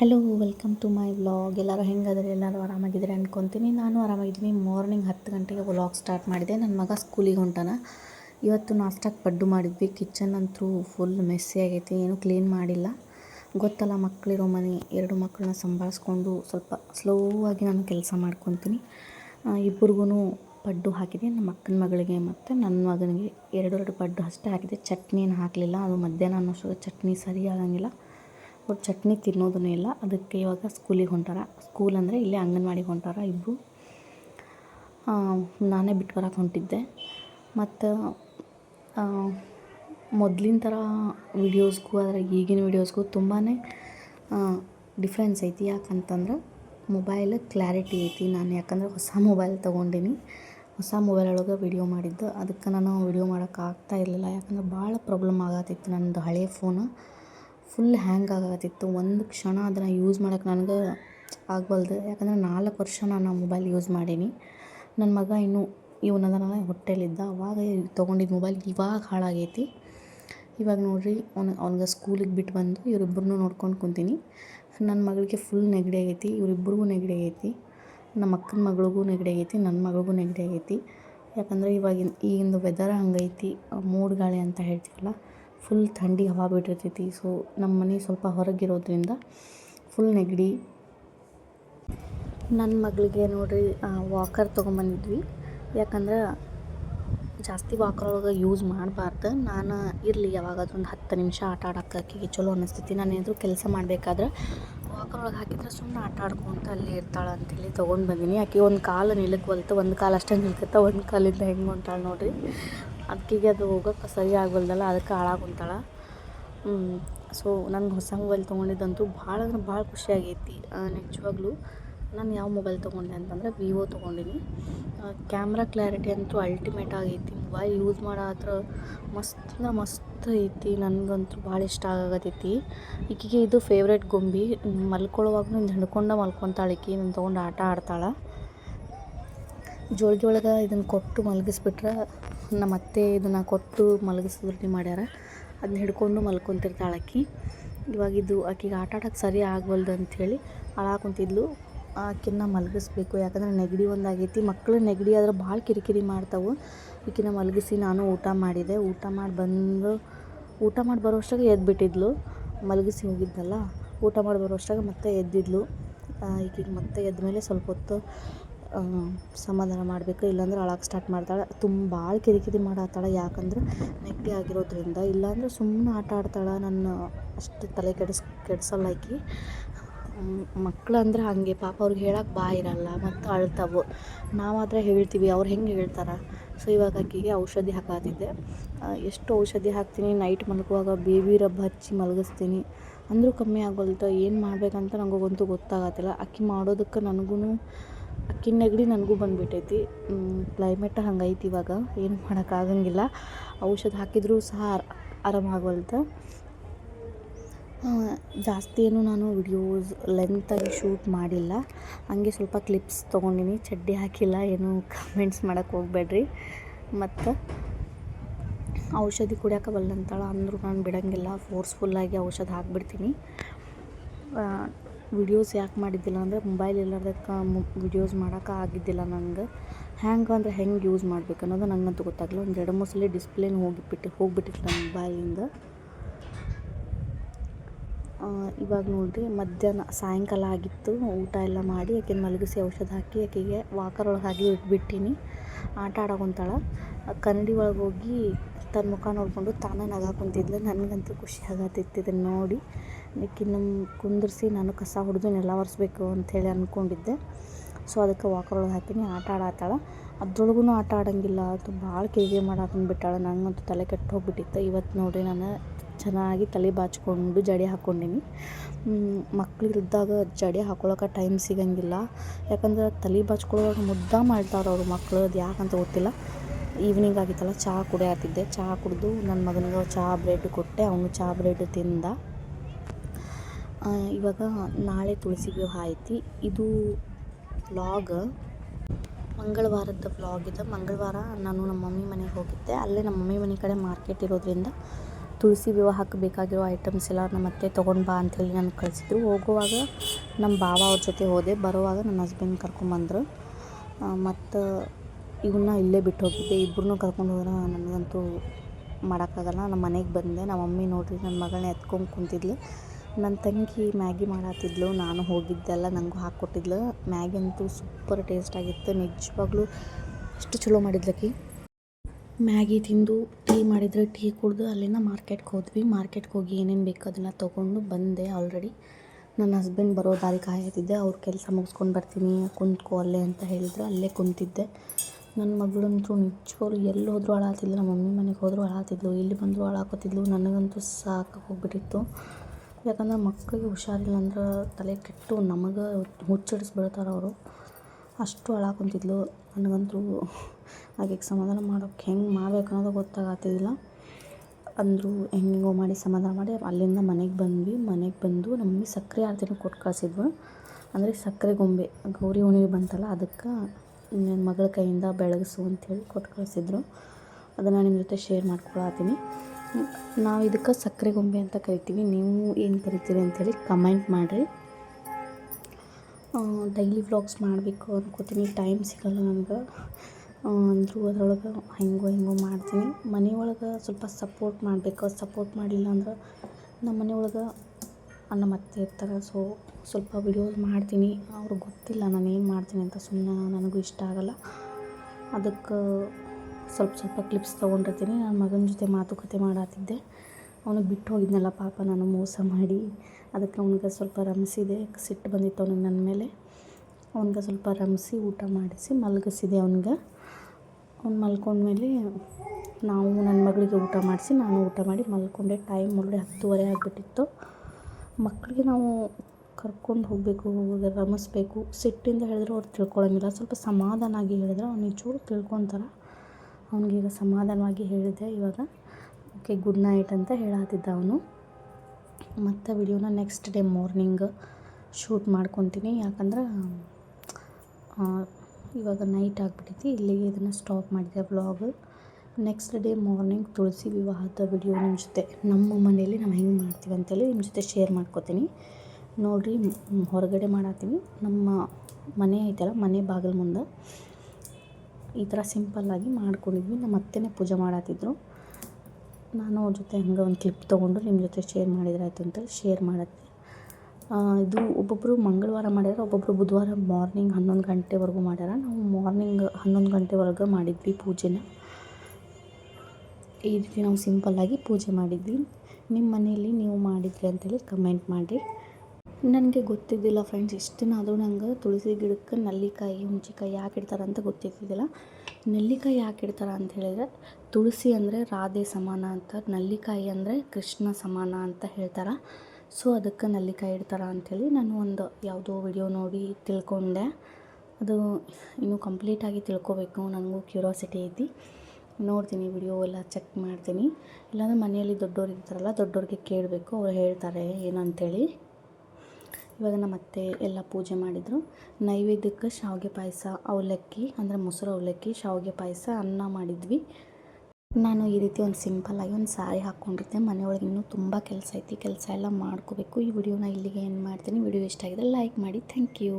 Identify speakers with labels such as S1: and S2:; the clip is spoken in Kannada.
S1: Hello welcome to my vlog ಎಲ್ಲರೂ ಹೆಂಗಾದರೆ? ಎಲ್ಲರೂ ಆರಾಮಾಗಿದ್ದಾರೆ ಅಂದ್ಕೊತೀನಿ ನಾನು ಆರಾಮಾಗಿದ್ದೀನಿ. ಮಾರ್ನಿಂಗ್ ಹತ್ತು ಗಂಟೆಗೆ ವ್ಲಾಗ್ ಸ್ಟಾರ್ಟ್ ಮಾಡಿದೆ. ನನ್ನ ಮಗ ಸ್ಕೂಲಿಗೆ ಹೊಂಟಾನ. ಇವತ್ತು ನಾಷ್ಟಕ್ಕೆ ಪಡ್ಡು ಮಾಡಿದ್ವಿ. ಕಿಚನ್ ಅಂತೂ ಫುಲ್ ಮೆಸ್ಸಿ ಆಗೈತಿ. ಏನೂ ಕ್ಲೀನ್ ಮಾಡಿಲ್ಲ. ಗೊತ್ತಲ್ಲ ಮಕ್ಕಳಿರೋ ಮನೆ ಎರಡು ಮಕ್ಕಳನ್ನ ಸಂಭಾಳಿಸ್ಕೊಂಡು ಸ್ವಲ್ಪ ಸ್ಲೋ ಆಗಿ ನಾನು ಕೆಲಸ ಮಾಡ್ಕೊತೀನಿ. ಇಬ್ಬರಿಗೂ ಪಡ್ಡು ಹಾಕಿದೆ. ನಮ್ಮ ಅಕ್ಕನ ಮಗಳಿಗೆ ಮತ್ತು ನನ್ನ ಮಗನಿಗೆ ಎರಡೆರಡು ಪಡ್ಡು ಅಷ್ಟೇ ಹಾಕಿದೆ. ಚಟ್ನಿ ಏನು ಹಾಕಲಿಲ್ಲ. ಅದು ಮಧ್ಯಾಹ್ನ ಅನ್ನೋಷ್ಟು ಚಟ್ನಿ ಸರಿ ಆಗಂಗಿಲ್ಲ. ಅವ್ರು ಚಟ್ನಿ ತಿನ್ನೋದೂ ಇಲ್ಲ. ಅದಕ್ಕೆ ಇವಾಗ ಸ್ಕೂಲಿಗೆ ಹೊಂಟಾರ. ಸ್ಕೂಲ್ ಅಂದರೆ ಇಲ್ಲೇ ಅಂಗನವಾಡಿಗೆ ಹೊಂಟಾರ ಇಬ್ಬರು ನಾನೇ ಬಿಟ್ಟು ಬರಕ್ಕೆ ಹೊಂಟಿದ್ದೆ. ಮತ್ತು ಮೊದಲಿನ ಥರ ವಿಡಿಯೋಸ್ಗೂ ಆದರೆ ಈಗಿನ ವಿಡಿಯೋಸ್ಗೂ ತುಂಬಾ ಡಿಫ್ರೆನ್ಸ್ ಐತಿ. ಯಾಕಂತಂದ್ರೆ ಮೊಬೈಲ್ ಕ್ಲಾರಿಟಿ ಐತಿ. ನಾನು ಯಾಕಂದ್ರೆ ಹೊಸ ಮೊಬೈಲ್ ತೊಗೊಂಡೀನಿ. ಹೊಸ ಮೊಬೈಲ್ ಒಳಗೆ ವಿಡಿಯೋ ಮಾಡಿದ್ದು. ಅದಕ್ಕೆ ನಾನು ವಿಡಿಯೋ ಮಾಡೋಕ್ಕಾಗ್ತಾ ಇರಲಿಲ್ಲ. ಯಾಕಂದ್ರೆ ಭಾಳ ಪ್ರಾಬ್ಲಮ್ ಆಗತ್ತಿತ್ತು ನನ್ನದು ಹಳೆಯ ಫೋನು ಫುಲ್ ಹ್ಯಾಂಗ್ ಆಗಕತ್ತಿತ್ತು. ಒಂದು ಕ್ಷಣ ಅದನ್ನು ಯೂಸ್ ಮಾಡೋಕೆ ನನಗೆ ಆಗ್ವಲ್ದು. ಯಾಕಂದ್ರೆ ನಾಲ್ಕು ವರ್ಷ ನಾನು ಮೊಬೈಲ್ ಯೂಸ್ ಮಾಡೀನಿ. ನನ್ನ ಮಗ ಇನ್ನೂ ಇವನದನಲ್ಲ ಹೊಟ್ಟೆಲಿದ್ದ ಅವಾಗ ತೊಗೊಂಡಿದ್ದ ಮೊಬೈಲ್ ಇವಾಗ ಹಾಳಾಗೈತಿ. ಇವಾಗ ನೋಡಿರಿ, ಅವ್ನು, ಅವ್ನಿಗೆ ಸ್ಕೂಲಿಗೆ ಬಿಟ್ಟು ಬಂದು ಇವ್ರಿಬ್ರನ್ನೂ ನೋಡ್ಕೊಂಡು ಕುಂತೀನಿ. ನನ್ನ ಮಗಳಿಗೆ ಫುಲ್ ನೆಗಡಿ ಆಗೈತಿ. ಇವರಿಬ್ಬರಿಗೂ ನೆಗಡಿ ಆಗೈತಿ. ನಮ್ಮ ಅಕ್ಕನ ಮಗಳಿಗೂ ನೆಗಡಿ ಆಗೈತಿ. ನನ್ನ ಮಗಳಿಗೂ ನೆಗಡಿ ಆಗೈತಿ. ಯಾಕಂದರೆ ಇವಾಗಿನ, ಈಗಿಂದು ವೆದರ್ ಹಂಗೈತಿ. ಮೂಡ್ ಗಾಳಿ ಅಂತ ಹೇಳ್ತೀವಲ್ಲ ಫುಲ್ ಥಂಡಿ ಹವಾ ಬಿಟ್ಟಿರ್ತೈತಿ. ಸೊ ನಮ್ಮ ಮನೆ ಸ್ವಲ್ಪ ಹೊರಗಿರೋದ್ರಿಂದ ಫುಲ್ ನೆಗಡಿ. ನನ್ನ ಮಗಳಿಗೆ ನೋಡಿರಿ ವಾಕರ್ ತೊಗೊಂಬಂದಿದ್ವಿ. ಯಾಕಂದ್ರೆ ಜಾಸ್ತಿ ವಾಕರ್ ಒಳಗೆ ಯೂಸ್ ಮಾಡಬಾರ್ದು. ನಾನು ಇರಲಿ ಯಾವಾಗಾದ್ರೂ ಒಂದು ಹತ್ತು ನಿಮಿಷ ಆಟ ಆಡೋಕೆ ಆಕೆಗೆ ಚಲೋ ಅನ್ನಿಸ್ತೈತಿ ನಾನು ಏನಾದರೂ ಕೆಲಸ ಮಾಡಬೇಕಾದ್ರೆ ವಾಕರ್ ಒಳಗೆ ಹಾಕಿದ್ರೆ ಸುಮ್ಮನೆ ಆಟ ಆಡ್ಕೊಂತ ಅಲ್ಲಿ ಇರ್ತಾಳೆ ಅಂತೇಳಿ ತೊಗೊಂಡು ಬಂದೀನಿ. ಆಕೆ ಒಂದು ಕಾಲು ನಿಲ್ಲಕ್ವಲ್ತು ಒಂದು ಕಾಲು ಅಷ್ಟೇ ನಿಲ್ಕತ್ತ, ಒಂದು ಕಾಲಿಂದ ಹೆಂಗೆ ಹೊಂಟಾಳೆ ನೋಡಿರಿ. ಅದಕ್ಕಿಗೆ ಅದು ಹೋಗೋಕೆ ಸರಿ ಆಗವಲ್ದಲ್ಲ, ಅದಕ್ಕೆ ಹಾಳಾಗಿ ಸೊ ನನಗೆ ಹೊಸ ಮೊಬೈಲ್ ತೊಗೊಂಡಿದ್ದಂತೂ ಭಾಳ ಅಂದ್ರೆ ಭಾಳ ಖುಷಿ ಆಗೈತಿ. ನಿಜವಾಗ್ಲೂ ನಾನು ಯಾವ ಮೊಬೈಲ್ ತೊಗೊಂಡೆ ಅಂತಂದ್ರೆ ವಿವೋ ತೊಗೊಂಡಿನಿ. ಕ್ಯಾಮ್ರಾ ಕ್ಲಾರಿಟಿ ಅಂತೂ ಅಲ್ಟಿಮೇಟ್ ಆಗೈತಿ. ಮೊಬೈಲ್ ಯೂಸ್ ಮಾಡೋ ಹತ್ರ ಮಸ್ತ್ ಅಂದ್ರೆ ಮಸ್ತ್ ಐತಿ. ನನಗಂತೂ ಭಾಳ ಇಷ್ಟ ಆಗತೈತಿ ಈಕೆಗೆ ಇದು ಫೇವ್ರೇಟ್ ಗೊಂಬೆ. ಮಲ್ಕೊಳ್ಳುವಾಗ ಹಿಂಗೆ ಹಿಡ್ಕೊಂಡು ಮಲ್ಕೊತಾಳೆ ಈಕೆ. ನಾನು ತೊಗೊಂಡು ಆಟ ಆಡ್ತಾಳೆ. ಜೋಳ್ಗೆ ಒಳಗೆ ಇದನ್ನು ಕೊಟ್ಟು ಮಲಗಿಸ್ಬಿಟ್ರೆ ನಮ್ಮ ಅತ್ತೆ ಇದನ್ನು ಕೊಟ್ಟು ಮಲಗಿಸೋದ್ರಲ್ಲಿ ಮಾಡ್ಯಾರ. ಅದನ್ನ ಹಿಡ್ಕೊಂಡು ಮಲ್ಕೊತಿರ್ತಾಳೆ ಆಕಿ. ಇವಾಗ ಇದು ಆಕೆಗೆ ಆಟ ಆಡೋಕೆ ಸರಿ ಆಗವಲ್ದು ಅಂಥೇಳಿ ಅಳಾಕುಂತಿದ್ಲು ಆಕಿನ ಮಲಗಿಸ್ಬೇಕು, ಯಾಕಂದ್ರೆ ನೆಗಡಿ ಒಂದಾಗೈತಿ. ಮಕ್ಕಳು ನೆಗಡಿ ಆದ್ರೆ ಭಾಳ ಕಿರಿಕಿರಿ ಮಾಡ್ತಾವೆ. ಈಕಿನ ಮಲಗಿಸಿ ನಾನು ಊಟ ಮಾಡಿದೆ. ಊಟ ಮಾಡಿ ಬಂದು, ಊಟ ಮಾಡಿ ಬರೋ ಅಷ್ಟಾಗ ಎದ್ಬಿಟ್ಟಿದ್ಲು. ಮಲಗಿಸಿ ಹೋಗಿದ್ದಲ್ಲ. ಊಟ ಮಾಡಿ ಬರೋ ಅಷ್ಟಾಗ ಮತ್ತೆ ಎದ್ದಿದ್ಲು. ಈಕಿಗೆ ಮತ್ತೆ ಎದ್ದ ಮೇಲೆ ಸ್ವಲ್ಪ ಹೊತ್ತು ಸಮಾಧಾನ ಮಾಡಬೇಕು. ಇಲ್ಲಾಂದ್ರೆ ಅಳಕ್ಕೆ ಸ್ಟಾರ್ಟ್ ಮಾಡ್ತಾಳೆ. ತುಂಬ ಭಾಳ ಕಿರಿಕಿರಿ ಮಾಡತ್ತಾಳೆ ಯಾಕಂದ್ರೆ ನೆಗಡಿ ಆಗಿರೋದ್ರಿಂದ. ಇಲ್ಲಾಂದ್ರೆ ಸುಮ್ಮನೆ ಆಟ ಆಡ್ತಾಳೆ. ನನ್ನ ಅಷ್ಟು ತಲೆ ಕೆಡಿಸ್, ಕೆಡ್ಸಲ್ಲ ಆಕಿ. ಮಕ್ಳು ಅಂದ್ರೆ ಹಾಗೆ. ಪಾಪ ಅವ್ರಿಗೆ ಹೇಳಕ್ಕೆ ಬಾಯಿ ಇರಲ್ಲ. ಮತ್ತು ಅಳ್ತಾವೆ. ಮಾತ್ರ ಹೇಳ್ತೀವಿ. ಅವ್ರು ಹೆಂಗೆ ಹೇಳ್ತಾರೆ? ಸೊ ಇವಾಗ ಆಕೆಗೆ ಔಷಧಿ ಹಾಕತ್ತಿದ್ದೆ ಎಷ್ಟು ಔಷಧಿ ಹಾಕ್ತೀನಿ? ನೈಟ್ ಮಲಗುವಾಗ ಬೇಬಿ ರಬ್ಬ ಹಚ್ಚಿ ಮಲಗಿಸ್ತೀನಿ. ಅಂದರೂ ಕಮ್ಮಿ ಆಗೋಲ್ತ? ಏನು ಮಾಡ್ಬೇಕಂತ ನನಗಂತೂ ಗೊತ್ತಾಗತ್ತಿಲ್ಲ. ಅಕ್ಕಿ ಮಾಡೋದಕ್ಕೆ ನನಗೂ ಅಕ್ಕಿನ ನೆಗಡಿ ನನಗೂ ಬಂದುಬಿಟ್ಟೈತಿ. ಕ್ಲೈಮೇಟ್ ಹಂಗೈತಿ ಇವಾಗ. ಏನು ಮಾಡೋಕ್ಕಾಗಂಗಿಲ್ಲ. ಔಷಧ ಹಾಕಿದರೂ ಸಹ ಆರಾಮಾಗವಲ್ದು ಜಾಸ್ತಿ ಏನು ನಾನು ವಿಡಿಯೋಸ್ ಲೆಂತಾಗಿ ಶೂಟ್ ಮಾಡಿಲ್ಲ. ಹಂಗೆ ಸ್ವಲ್ಪ ಕ್ಲಿಪ್ಸ್ ತೊಗೊಂಡಿನಿ. ಚಡ್ಡಿ ಹಾಕಿಲ್ಲ, ಏನು ಕಮೆಂಟ್ಸ್ ಮಾಡೋಕ್ಕೆ ಹೋಗ್ಬೇಡ್ರಿ. ಮತ್ತು ಔಷಧಿ ಕುಡಿಯೋಕೆ ಬಲ್ಲಂತಾಳೆ ಅಂದರೂ ನಾನು ಬಿಡೋಂಗಿಲ್ಲ. ಫೋರ್ಸ್ಫುಲ್ಲಾಗಿ ಔಷಧ ಹಾಕ್ಬಿಡ್ತೀನಿ. ವಿಡಿಯೋಸ್ ಯಾಕೆ ಮಾಡಿದ್ದಿಲ್ಲ ಅಂದರೆ ಮೊಬೈಲ್ ಇಲ್ಲದಕ್ಕೆ ವಿಡಿಯೋಸ್ ಮಾಡೋಕೆ ಆಗಿದ್ದಿಲ್ಲ ನಂಗೆ. ಹ್ಯಾಂಗೆ ಅಂದರೆ ಹೆಂಗೆ ಯೂಸ್ ಮಾಡ್ಬೇಕು ಅನ್ನೋದು ನನಗಂತೂ ಗೊತ್ತಾಗಲ್ಲ ಒಂದು ಎರಡು ಮೂರು ಸಲ ಡಿಸ್ಪ್ಲೇನ ಹೋಗಿಬಿಟ್ಟು ಹೋಗಿಬಿಟ್ಟಿತ್ತು ನನ್ನ ಮೊಬೈಲಿಂದ ಇವಾಗ ನೋಡಿರಿ ಮಧ್ಯಾಹ್ನ ಸಾಯಂಕಾಲ ಆಗಿತ್ತು. ಊಟ ಎಲ್ಲ ಮಾಡಿ ಆಕೆ ಮಲಗಿಸಿ ಔಷಧ ಹಾಕಿ, ಆಕೆಗೆ ವಾಕರ್ ಒಳಗೆ ಹಾಕಿ ಇಟ್ಬಿಟ್ಟೀನಿ. ಆಟ ಆಡಕೊಂತಾಳೆ ಕನ್ನಡಿ ಒಳಗೆ ಹೋಗಿ ತನ್ನ ಮುಖ ನೋಡಿಕೊಂಡು ತಾನೇ ನಗಾ ಕುಂತಿದ್ಲು ನನಗಂತೂ ಖುಷಿ ಆಗತ್ತಿತ್ತು ಇದನ್ನು ನೋಡಿ. ಆಕಿನ ಕುಂದಿರಿಸಿ ನಾನು ಕಸ ಹೊಡೆದು ನೆಲ ಒರೆಸ್ಬೇಕು ಅಂಥೇಳಿ ಅಂದ್ಕೊಂಡಿದ್ದೆ ಸೊ ಅದಕ್ಕೆ ವಾಕರ್ ಒಳಗೆ ಹಾಕಿನಿ. ಆಟ ಆಡತ್ತಾಳೆ ಅದ್ರೊಳಗೂ ಆಟ ಆಡೋಂಗಿಲ್ಲ. ಅದು ಭಾಳ ಕಿರಿಕಿರಿ ಮಾಡಾಕೊಂಡು ಬಿಟ್ಟಾಳೆ. ನನಗಂತೂ ತಲೆ ಕೆಟ್ಟು ಹೋಗ್ಬಿಟ್ಟಿತ್ತು. ಇವತ್ತು ನೋಡಿ ನಾನು ಚೆನ್ನಾಗಿ ತಲೆ ಬಾಚಿಕೊಂಡು ಜಡೆ ಹಾಕ್ಕೊಂಡೀನಿ ಮಕ್ಳಿದ್ದಾಗ ಜಡೆ ಹಾಕೊಳಕ್ಕೆ ಟೈಮ್ ಸಿಗಂಗಿಲ್ಲ. ಯಾಕಂದ್ರೆ ತಲೆ ಬಾಚ್ಕೊಳ್ಳೋವಾಗ ಮುದ್ದ ಮಾಡ್ತಾರೆ ಅವರು ಮಕ್ಕಳು ಅದು ಯಾಕಂತ ಗೊತ್ತಿಲ್ಲ. ಈವ್ನಿಂಗ್ ಆಗಿತ್ತಲ್ಲ ಚಹಾ ಕುಡಿಯತ್ತಿದ್ದೆ ಚಹಾ ಕುಡಿದು ನನ್ನ ಮಗನಿಗೆ ಚಹಾ ಬ್ರೆಡ್ ಕೊಟ್ಟೆ. ಅವನು ಚಹಾ ಬ್ರೆಡ್ ತಿಂದ. ಇವಾಗ ನಾಳೆ ತುಳಸಿ ವಿವಾಹ ಐತಿ. ಇದು ವ್ಲಾಗ್ ಮಂಗಳವಾರದ ವ್ಲಾಗ್ ಇದು. ಮಂಗಳವಾರ ನಾನು ನಮ್ಮ ಮಮ್ಮಿ ಮನೆಗೆ ಹೋಗಿದ್ದೆ. ಅಲ್ಲೇ ನಮ್ಮ ಮಮ್ಮಿ ಮನೆ ಕಡೆ ಮಾರ್ಕೆಟ್ ಇರೋದ್ರಿಂದ ತುಳಸಿ ವಿವಾಹಕ್ಕೆ ಬೇಕಾಗಿರೋ ಐಟಮ್ಸ್ ಎಲ್ಲ ನಮ್ಮ ಅತ್ತೆ ತೊಗೊಂಡು ಬಾ ಅಂಥೇಳಿ ನಾನು ಕಳಿಸಿದ್ರು. ಹೋಗುವಾಗ ನಮ್ಮ ಬಾವ ಅವ್ರ ಜೊತೆ ಹೋದೆ. ಬರುವಾಗ ನನ್ನ ಹಸ್ಬೆಂಡ್ ಕರ್ಕೊಂಬಂದರು. ಮತ್ತು ಇವನ್ನ ಇಲ್ಲೇ ಬಿಟ್ಟು ಹೋಗಿದ್ದೆ. ಇಬ್ಬರನ್ನು ಕರ್ಕೊಂಡು ಹೋದ್ರೆ ನನಗಂತೂ ಮಾಡೋಕ್ಕಾಗಲ್ಲ. ನಮ್ಮ ಮನೆಗೆ ಬಂದೆ. ನಮ್ಮ ಮಮ್ಮಿ ನೋಡಿರಿ ನನ್ನ ಮಗಳನ್ನ ಎತ್ಕೊಂಡು ಕುಂತಿದ್ಲು. ನನ್ನ ತಂಗಿ ಮ್ಯಾಗಿ ಮಾಡತ್ತಿದ್ಲು ನಾನು ಹೋಗಿದ್ದೆಲ್ಲ ನನಗೂ ಹಾಕ್ಕೊಟ್ಟಿದ್ಲು. ಮ್ಯಾಗಿ ಅಂತೂ ಸೂಪರ್ ಟೇಸ್ಟ್ ಆಗಿತ್ತು. ನಿಜವಾಗ್ಲೂ ಅಷ್ಟು ಚಲೋ ಮಾಡಿದ್ಲಕ್ಕಿ. ಮ್ಯಾಗಿ ತಿಂದು, ಟೀ ಮಾಡಿದರೆ ಟೀ ಕುಡಿದು ಅಲ್ಲಿಂದ ಮಾರ್ಕೆಟ್ಗೆ ಹೋದ್ವಿ. ಮಾರ್ಕೆಟ್ಗೆ ಹೋಗಿ ಏನೇನು ಬೇಕು ಅದನ್ನು ತೊಗೊಂಡು ಬಂದೆ ಆಲ್ರೆಡಿ. ನನ್ನ ಹಸ್ಬೆಂಡ್ ಬರೋ ದಾರಿ ಕಾಯ್ತಿದ್ದೆ ಅವ್ರ ಕೆಲಸ ಮುಗಿಸ್ಕೊಂಡು ಬರ್ತೀನಿ, ಕುಂತ್ಕೋ ಅಲ್ಲೇ ಅಂತ ಹೇಳಿದ್ರು. ಅಲ್ಲೇ ಕುಂತಿದ್ದೆ. ನನ್ನ ಮಗಳಂತೂ ನಿಜವಾಗ್ಲೂ ಎಲ್ಲಿ ಹೋದರೂ ಅಳಾತಿದ್ಲು ನಮ್ಮ ಮಮ್ಮಿ ಮನೆಗೆ ಹೋದರೂ ಅಳಾತಿದ್ಲು ಇಲ್ಲಿ ಬಂದರೂ ಅಳಾಕೋತಿದ್ಲು ನನಗಂತೂ ಸಾಕಾಗಿ ಹೋಗ್ಬಿಟ್ಟಿತ್ತು. ಯಾಕಂದ್ರೆ ಮಕ್ಕಳಿಗೆ ಹುಷಾರಿಲ್ಲ ಅಂದ್ರೆ ತಲೆ ಕೆಟ್ಟು ನಮಗೆ ಹುಚ್ಚಿಡಿಸ್ಬಿಡ್ತಾರೆ ಅವರು. ಅಷ್ಟು ಅಳಾಕೊಂತಿದ್ಲು ನನಗಂತೂ ಆಕೆಗೆ ಸಮಾಧಾನ ಮಾಡೋಕ್ಕೆ ಹೆಂಗೆ ಮಾಡ್ಬೇಕು ಅನ್ನೋದು ಗೊತ್ತಾಗತ್ತಿದ್ದಿಲ್ಲ ಅಂದರು ಹೆಂಗೋ ಮಾಡಿ ಸಮಾಧಾನ ಮಾಡಿ ಅಲ್ಲಿಂದ ಮನೆಗೆ ಬಂದ್ವಿ. ಮನೆಗೆ ಬಂದು ನಮ್ಮ ಸಕ್ಕರೆ ಆರತಿನೂ ಕೊಟ್ಟು ಕಳಿಸಿದ್ವು ಅಂದರೆ ಸಕ್ಕರೆ ಗೊಂಬೆ, ಗೌರಿ ಹುಣ್ಣಿಮೆ ಬಂತಲ್ಲ, ಅದಕ್ಕೆ ನನ್ನ ಮಗಳ ಕೈಯಿಂದ ಬೆಳಗಿಸು ಅಂಥೇಳಿ ಕೊಟ್ಟು ಕಳಿಸಿದ್ರು. ಅದನ್ನು ನಿಮ್ಮ ಜೊತೆ ಶೇರ್ ಮಾಡ್ಕೊಳತ್ತೀನಿ. ನಾವು ಇದಕ್ಕೆ ಸಕ್ಕರೆ ಗೊಂಬೆ ಅಂತ ಕರಿತೀವಿ. ನೀವು ಏನು ಕರಿತೀರಿ ಅಂಥೇಳಿ ಕಮೆಂಟ್ ಮಾಡಿರಿ. ಡೈಲಿ ವ್ಲಾಗ್ಸ್ ಮಾಡಬೇಕು ಅನ್ಕೋತೀನಿ. ಟೈಮ್ ಸಿಗಲ್ಲ ನನಗೆ. ಅಂದರೂ ಅದರೊಳಗೆ ಹೆಂಗೋ ಹೆಂಗೋ ಮಾಡ್ತೀನಿ. ಮನೆ ಒಳಗೆ ಸ್ವಲ್ಪ ಸಪೋರ್ಟ್ ಮಾಡಬೇಕು. ಸಪೋರ್ಟ್ ಮಾಡಲಿಲ್ಲ ಅಂದ್ರೆ ನಮ್ಮ ಮನೆ ಒಳಗೆ ನಮ್ಮ ಅತ್ತೆ ಇರ್ತಾರೆ. ಸೊ ಸ್ವಲ್ಪ ವಿಡಿಯೋಸ್ ಮಾಡ್ತೀನಿ. ಅವ್ರಿಗೆ ಗೊತ್ತಿಲ್ಲ ನಾನು ಏನು ಮಾಡ್ತೀನಿ ಅಂತ. ಸುಮ್ಮನೆ ನನಗೂ ಇಷ್ಟ ಆಗಲ್ಲ. ಅದಕ್ಕೆ ಸ್ವಲ್ಪ ಸ್ವಲ್ಪ ಕ್ಲಿಪ್ಸ್ ತೊಗೊಂಡಿರ್ತೀನಿ. ನನ್ನ ಮಗನ ಜೊತೆ ಮಾತುಕತೆ ಮಾಡತ್ತಿದ್ದೆ ಅವನಿಗೆ ಬಿಟ್ಟು ಹೋಗಿದ್ನಲ್ಲ ಪಾಪ. ನಾನು ಮೋಸ ಮಾಡಿ ಅದಕ್ಕೆ ಅವನಿಗೆ ಸ್ವಲ್ಪ ರಮಿಸಿದೆ ಸಿಟ್ಟು ಬಂದಿತ್ತು ಅವನಿಗೆ ನನ್ನ ಮೇಲೆ. ಅವನಿಗೆ ಸ್ವಲ್ಪ ರಮಿಸಿ ಊಟ ಮಾಡಿಸಿ ಮಲಗಿಸಿದೆ ಅವನಿಗೆ. ಅವ್ನು ಮಲ್ಕೊಂಡ್ಮೇಲೆ ನಾವು ನನ್ನ ಮಗಳಿಗೆ ಊಟ ಮಾಡಿಸಿ ನಾನು ಊಟ ಮಾಡಿ ಮಲ್ಕೊಂಡೆ. ಟೈಮ್ ಒಳ್ಳೆ ಹತ್ತುವರೆ ಆಗಿಬಿಟ್ಟಿತ್ತು. ಮಕ್ಕಳಿಗೆ ನಾವು ಕರ್ಕೊಂಡು ಹೋಗಬೇಕು ರಮಿಸ್ಬೇಕು. ಸಿಟ್ಟಿಂದ ಹೇಳಿದ್ರೆ ಅವ್ರು ತಿಳ್ಕೊಳ್ಳೋಂಗಿಲ್ಲ ಸ್ವಲ್ಪ ಸಮಾಧಾನ ಆಗಿ ಹೇಳಿದ್ರೆ ಅವ್ನು ನಿಜವಾಗ್ಲೂ ತಿಳ್ಕೊತಾರೆ ಅವ್ನಿಗೀಗ ಸಮಾಧಾನವಾಗಿ ಹೇಳಿದೆ ಇವಾಗ. ಓಕೆ ಗುಡ್ ನೈಟ್ ಅಂತ ಹೇಳತ್ತಿದ್ದ ಅವನು. ಮತ್ತು ವಿಡಿಯೋನ ನೆಕ್ಸ್ಟ್ ಡೇ ಮಾರ್ನಿಂಗ್ ಶೂಟ್ ಮಾಡ್ಕೊತೀನಿ. ಯಾಕಂದ್ರೆ ಇವಾಗ ನೈಟ್ ಆಗಿಬಿಟ್ಟೈತಿ ಇಲ್ಲಿಗೆ ಇದನ್ನು ಸ್ಟಾಪ್ ಮಾಡಿದೆ vlog next day morning Tulasi ವಿವಾಹದ ವಿಡಿಯೋ ನಿಮ್ಮ ಜೊತೆ. ನಮ್ಮ ಮನೆಯಲ್ಲಿ ನಾವು ಹೆಂಗೆ ಮಾಡ್ತೀವಿ ಅಂತೇಳಿ ನಿಮ್ಮ ಜೊತೆ ಶೇರ್ ಮಾಡ್ಕೋತೀನಿ. ನೋಡಿರಿ ಹೊರಗಡೆ ಮಾಡತ್ತೀನಿ. ನಮ್ಮ ಮನೆ ಐತಲ್ಲ, ಮನೆ ಬಾಗಿಲು ಮುಂದೆ. ಈ ಥರ ಸಿಂಪಲ್ಲಾಗಿ ಮಾಡ್ಕೊಂಡಿದ್ವಿ. ನಮ್ಮ ಅತ್ತೆನೇ ಪೂಜೆ ಮಾಡತ್ತಿದ್ರು ನಾನು ಅವ್ರ ಜೊತೆ ಹಂಗೆ ಒಂದು ಕ್ಲಿಪ್ ತೊಗೊಂಡು ನಿಮ್ಮ ಜೊತೆ ಶೇರ್ ಮಾಡಿದ್ರೆ ಆಯಿತು ಅಂತೇಳಿ ಶೇರ್ ಮಾಡತ್ತೆ. ಇದು ಒಬ್ಬೊಬ್ಬರು ಮಂಗಳವಾರ ಮಾಡ್ಯಾರ ಒಬ್ಬೊಬ್ಬರು ಬುಧವಾರ ಮಾರ್ನಿಂಗ್ ಹನ್ನೊಂದು ಗಂಟೆವರೆಗೂ ಮಾಡ್ಯಾರ. ನಾವು ಮಾರ್ನಿಂಗ್ ಹನ್ನೊಂದು ಗಂಟೆವರೆಗೆ ಮಾಡಿದ್ವಿ ಪೂಜೆನ. ಈ ರೀತಿ ನಾವು ಸಿಂಪಲ್ಲಾಗಿ ಪೂಜೆ ಮಾಡಿದ್ವಿ. ನಿಮ್ಮ ಮನೆಯಲ್ಲಿ ನೀವು ಮಾಡಿದ್ರಿ ಅಂತೇಳಿ ಕಮೆಂಟ್ ಮಾಡಿ. ನನಗೆ ಗೊತ್ತಿದ್ದಿಲ್ಲ ಫ್ರೆಂಡ್ಸ್, ಇಷ್ಟು ದಿನ ಆದರೂ ನಂಗೆ ತುಳಸಿ ಗಿಡಕ್ಕೆ ನಲ್ಲಿಕಾಯಿ ಹುಂಚಿಕಾಯಿ ಯಾಕೆ ಇಡ್ತಾರೆ ಅಂತ ಗೊತ್ತಿದ್ದಿಲ್ಲ. ನೆಲ್ಲಿಕಾಯಿ ಯಾಕೆ ಇಡ್ತಾರೆ ಅಂತ ಹೇಳಿದ್ರೆ, ತುಳಸಿ ಅಂದರೆ ರಾಧೆ ಸಮಾನ ಅಂತ, ನಲ್ಲಿಕಾಯಿ ಅಂದರೆ ಕೃಷ್ಣ ಸಮಾನ ಅಂತ ಹೇಳ್ತಾರೆ. ಸೊ, ಅದಕ್ಕೆ ನಲ್ಲಿಕಾಯಿ ಇಡ್ತಾರೆ ಅಂಥೇಳಿ ನಾನು ಒಂದು ಯಾವುದೋ ವಿಡಿಯೋ ನೋಡಿ ತಿಳ್ಕೊಂಡೆ. ಅದು ಇನ್ನೂ ಕಂಪ್ಲೀಟಾಗಿ ತಿಳ್ಕೊಬೇಕು, ನನಗೂ ಕ್ಯೂರಿಯಾಸಿಟಿ ಐತಿ. ನೋಡ್ತೀನಿ ವಿಡಿಯೋ ಎಲ್ಲ ಚೆಕ್ ಮಾಡ್ತೀನಿ. ಇಲ್ಲಾಂದರೆ ಮನೆಯಲ್ಲಿ ದೊಡ್ಡವ್ರು ಇರ್ತಾರಲ್ಲ, ದೊಡ್ಡವ್ರಿಗೆ ಕೇಳಬೇಕು, ಅವ್ರು ಹೇಳ್ತಾರೆ ಏನು ಇವಾಗ ನಮ್ಮ ಅತ್ತೆ ಎಲ್ಲ ಪೂಜೆ ಮಾಡಿದರು. ನೈವೇದ್ಯಕ್ಕೆ ಶಾವಿಗೆ ಪಾಯಸ, ಅವಲಕ್ಕಿ, ಅಂದರೆ ಮೊಸರು ಅವಲಕ್ಕಿ, ಶಾವಿಗೆ ಪಾಯಸ, ಅನ್ನ ಮಾಡಿದ್ವಿ. ನಾನು ಈ ರೀತಿ ಒಂದು ಸಿಂಪಲ್ಲಾಗಿ ಒಂದು ಸಾರಿ ಹಾಕ್ಕೊಂಡಿದ್ದೆ ಮನೆಯೊಳಗೆ ಇನ್ನೂ ತುಂಬ ಕೆಲಸ ಐತಿ, ಕೆಲಸ ಎಲ್ಲ ಮಾಡ್ಕೋಬೇಕು. ಈ ವಿಡಿಯೋನ ಇಲ್ಲಿಗೆ ಏನು ಮಾಡ್ತೀನಿ. ವಿಡಿಯೋ ಇಷ್ಟ ಆಗಿದ್ರೆ ಲೈಕ್ ಮಾಡಿ. Thank you